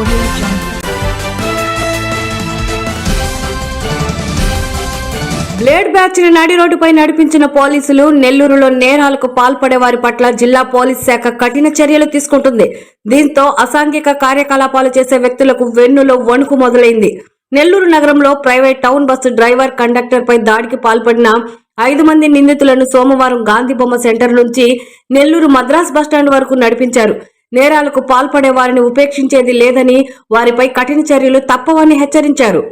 Audio Jungle. Blade batch నడి రోడ్డుపై నడిపించిన పోలీసులు నెల్లూరులో నేరాలకు పాల్పడే వారి పట్ల జిల్లా పోలీస్ శాఖ కఠిన చర్యలు తీసుకుంటుంది దీంతో అసాంఘిక కార్యకలాపాలు చేసే వ్యక్తులకు వెన్నులో వణుకు మొదలైంది నెల్లూరు నగరంలో private town bus driver conductor పై దాడికి పాల్పడిన ఐదు మంది నిందితులను సోమవారం గాంధీ బొమ్మ సెంటర్ నుంచి నెల్లూరు మద్రాస్ బస్టాండ్ వరకు నడిపించారు నేరాలకు పాల్పడే వారిని ఉపేక్షించేది లేదని వారిపై కఠిన చర్యలు తప్పవని హెచ్చరించారు.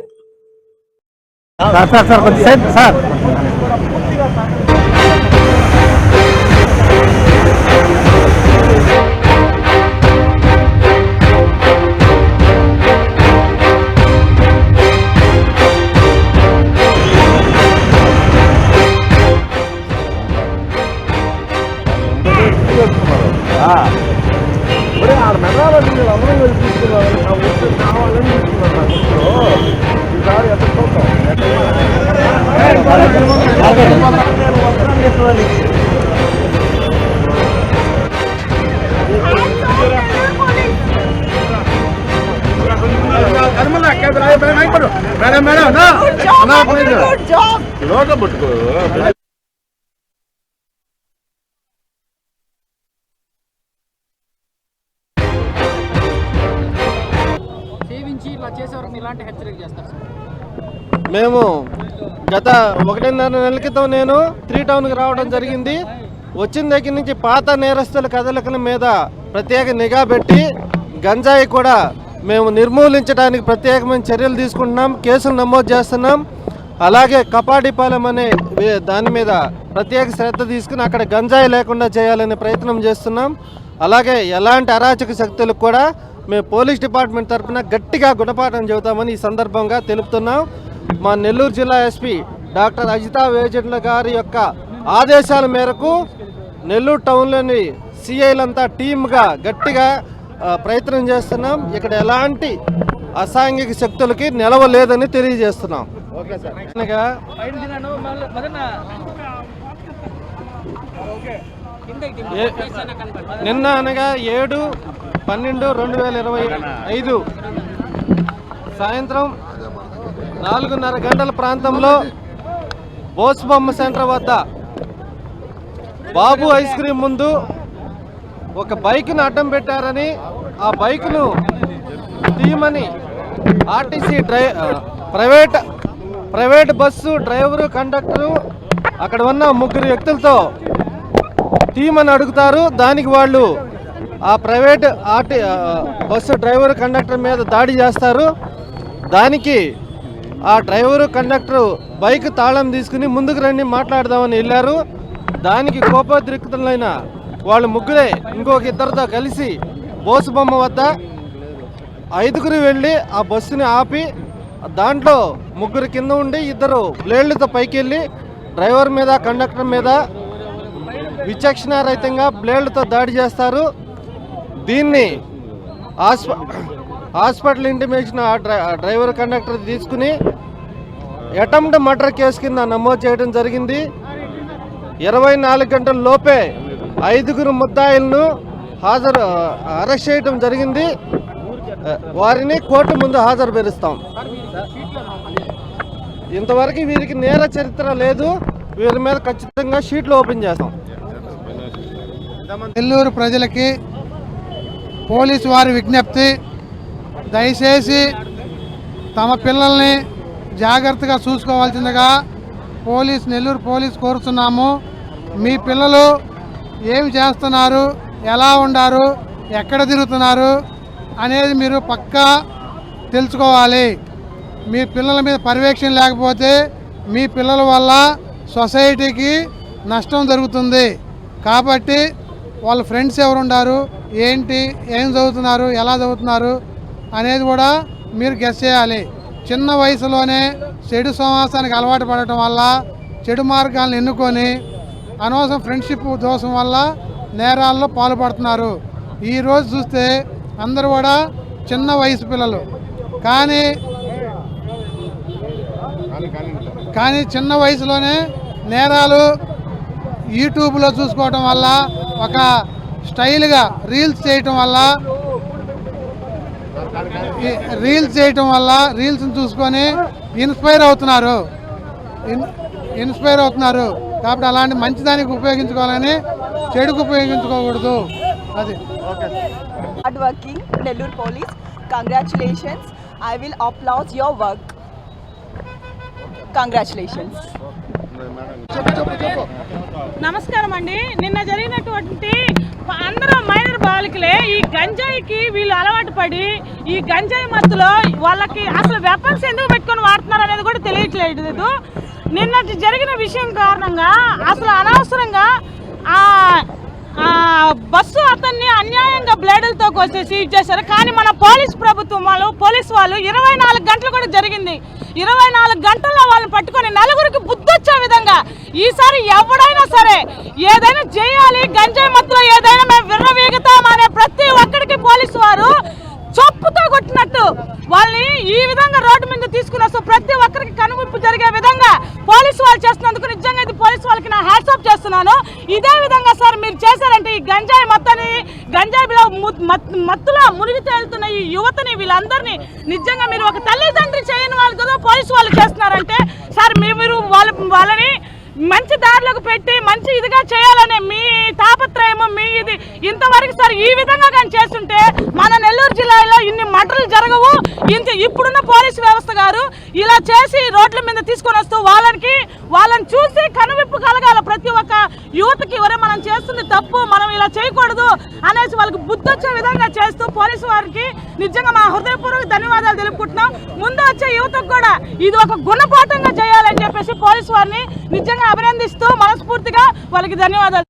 సార్ సార్ సార్ కొంచెం సేపు సార్ మేడం మేడం లోట పట్టుకో ఇలా ఇలాంటి హెచ్చరిక చేస్తారు? మేము గత ఒకటిన్నర నెలల క్రితం నేను త్రీ టౌన్కి రావడం జరిగింది. వచ్చిన దగ్గర నుంచి పాత నేరస్తుల కదలికల మీద ప్రత్యేక నిఘా పెట్టి గంజాయి కూడా మేము నిర్మూలించడానికి ప్రత్యేకమైన చర్యలు తీసుకుంటున్నాం. కేసులు నమోదు చేస్తున్నాం. అలాగే కపాడిపాలెం అనే దాని మీద ప్రత్యేక శ్రద్ధ తీసుకుని అక్కడ గంజాయి లేకుండా చేయాలనే ప్రయత్నం చేస్తున్నాం. అలాగే ఎలాంటి అరాచక శక్తులకు కూడా మేము పోలీస్ డిపార్ట్మెంట్ తరఫున గట్టిగా గుణపాఠం చెబుతామని ఈ సందర్భంగా తెలుపుతున్నాం. మా నెల్లూరు జిల్లా ఎస్పీ డాక్టర్ అజితా వేజెండ్ల గారి యొక్క ఆదేశాల మేరకు నెల్లూరు టౌన్లోని సిఐలంతా టీమ్గా గట్టిగా ప్రయత్నం చేస్తున్నాం. ఇక్కడ ఎలాంటి అసాంఘిక శక్తులకి నిలవలేదని తెలియజేస్తున్నాం. నిన్న అనగా ఏడు పన్నెండు రెండు వేల ఇరవై ఐదు. సాయంత్రం నాలుగున్నర గంటల ప్రాంతంలో బోసుబొమ్మ సెంటర్ వద్ద బాబు ఐస్ క్రీమ్ ముందు ఒక బైక్ను అడ్డం పెట్టారని ఆ బైక్ను తీయమని RTC dry private private bus driver conductor అక్కడ ఉన్న ముగ్గురు వ్యక్తులతో తీయమని అడుగుతారు. దానికి వాళ్ళు ఆ private RT bus driver conductor మీద దాడి చేస్తారు. దానికి ఆ డ్రైవరు కండక్టరు బైక్ తాళం తీసుకుని ముందుకు రండి మాట్లాడదామని వెళ్ళారు. దానికి కోపోద్రిక్తులైన వాళ్ళు ముగ్గురే ఇంకొక ఇద్దరితో కలిసి బోసు బొమ్మ వద్ద ఐదుగురు వెళ్ళి ఆ బస్సుని ఆపి దాంట్లో ముగ్గురు కింద ఉండి ఇద్దరు బ్లేడ్లతో పైకి వెళ్ళి డ్రైవర్ మీద కండక్టర్ మీద విచక్షణారహితంగా బ్లేడ్లతో దాడి చేస్తారు. దీన్ని హాస్ప హాస్పిటల్ ఇంటిమేషన్ ఆ డ్రై- ఆ డ్రైవర్ కండక్టర్ తీసుకుని అటెంప్ట్ మర్డర్ కేసు కింద నమోదు చేయడం జరిగింది. ఇరవై నాలుగు గంటల లోపే ఐదుగురు ముద్దాయిలను హాజరు అరెస్ట్ చేయడం జరిగింది. వారిని కోర్టు ముందు హాజరు పెరుస్తాం ఇంతవరకు వీరికి నేర చరిత్ర లేదు. వీరి మీద ఖచ్చితంగా షీట్లు ఓపెన్ చేస్తాం. నెల్లూరు ప్రజలకి పోలీసు వారి విజ్ఞప్తి దయచేసి తమ పిల్లల్ని జాగ్రత్తగా చూసుకోవాల్సిందిగా పోలీస్ నెల్లూరు పోలీస్ కోరుతున్నాము. మీ పిల్లలు ఏమి చేస్తున్నారు ఎలా ఉండారు ఎక్కడ తిరుగుతున్నారు అనేది మీరు పక్కా తెలుసుకోవాలి. మీ పిల్లల మీద పర్యవేక్షణ లేకపోతే మీ పిల్లల వల్ల సొసైటీకి నష్టం జరుగుతుంది. కాబట్టి వాళ్ళ ఫ్రెండ్స్ ఎవరుండారు ఏంటి ఏం చదువుతున్నారు ఎలా చదువుతున్నారు అనేది కూడా మీరు గెస్ చేయాలి. చిన్న వయసులోనే చెడు సమాసానికి అలవాటు పడటం వల్ల చెడు మార్గాలను ఎన్నుకొని అనవసరం ఫ్రెండ్షిప్ దోషం వల్ల నేరాల్లో పాల్పడుతున్నారు. ఈరోజు చూస్తే అందరూ కూడా చిన్న వయసు పిల్లలు. కానీ కానీ చిన్న వయసులోనే నేరాలు యూట్యూబ్లో చూసుకోవటం వల్ల ఒక స్టైల్గా రీల్స్ చేయటం వల్ల రీల్స్ చేయటం వల్ల రీల్స్ని చూసుకొని ఇన్స్పైర్ అవుతున్నారు ఇన్- ఇన్స్పైర్ అవుతున్నారు కాబట్టి అలాంటి మంచిదానికి ఉపయోగించుకోవాలని చెడుకు ఉపయోగించుకోకూడదు అది hard working Nellore police. Congratulations. I will applaud your work. Congratulations. నమస్కారం అండి నిన్న జరిగినటువంటి అందరూ మైనర్ బాలికలే. ఈ గంజాయికి వీళ్ళు అలవాటు పడి ఈ గంజాయి మత్తులో వాళ్ళకి అసలు వెపన్స్ ఎందుకు పెట్టుకొని వాడుతున్నారు అనేది కూడా తెలియట్లేదు. నిన్నటి జరిగిన విషయం కారణంగా అసలు అనవసరంగా ఆ బస్సు అతన్ని అన్యాయంగా బ్లేడులతో కోసేసి ఇచ్చేశారు కానీ మన పోలీస్ ప్రభుత్వం వాళ్ళు పోలీస్ వాళ్ళు ఇరవై నాలుగు గంటలు కూడా జరిగింది. ఇరవై నాలుగు గంటల్లో వాళ్ళని పట్టుకొని నలుగురికి ఈసారి ఎవడైనా సరే ఏదైనా చేయాలి గంజాయి మత్తులో ఏదైనా మేము విర్రవీగుతాం అనే ప్రతి ఒక్కరికి పోలీసు వారు చొప్పుతో కొట్టినట్టు వాళ్ళని ఈ విధంగా రోడ్డు మీద తీసుకుని వస్తూ ప్రతి ఒక్కరికి కనువిప్పు జరిగే విధంగా పోలీసు వాళ్ళు చేస్తున్నందుకు నిజంగా ఇది పోలీసు వాళ్ళకి నా హ్యాట్సాప్ చేస్తున్నాను. ఇదే విధంగా సార్ మీరు చేశారంటే ఈ గంజాయి మత్తని గంజాయిలో మత్- మత్తులో మునిగి తేలుతున్న ఈ యువతని వీళ్ళందరినీ నిజంగా మీరు ఒక తల్లిదండ్రి చేయని వాళ్ళు కదా పోలీసు వాళ్ళు చేస్తున్నారంటే సార్ మీరు వాళ్ళ వాళ్ళని మంచి దారిలోకి పెట్టి మంచి ఇదిగా చేయాలనే మీ తాపత్రయము మీ ఇది. ఇంతవరకు సార్ ఈ విధంగా కానీ చేస్తుంటే మన నెల్లూరు జిల్లాలో ఇన్ని మటలు జరగవు. ఇంత ఇప్పుడున్న పోలీసు వ్యవస్థ గారు ఇలా చేసి రోడ్ల మీద తీసుకొని వస్తూ వాళ్ళకి వాళ్ళని చూసి కనువిప్పు కలగాల ప్రతి ఒక్క యువతకి. ఒరే మనం చేస్తుంది తప్పు మనం ఇలా చేయకూడదు. అనేసి వాళ్ళకి బుద్ధి వచ్చే విధంగా చేస్తూ పోలీసు వారికి నిజంగా మా హృదయపూర్వక ధన్యవాదాలు తెలుపుకుంటున్నాం. ముందు వచ్చే యువతకు కూడా ఇది ఒక గుణపాఠంగా చేయాలని చెప్పేసి పోలీసు వారిని నిజంగా అభినందిస్తూ మనస్ఫూర్తిగా వాళ్ళకి ధన్యవాదాలు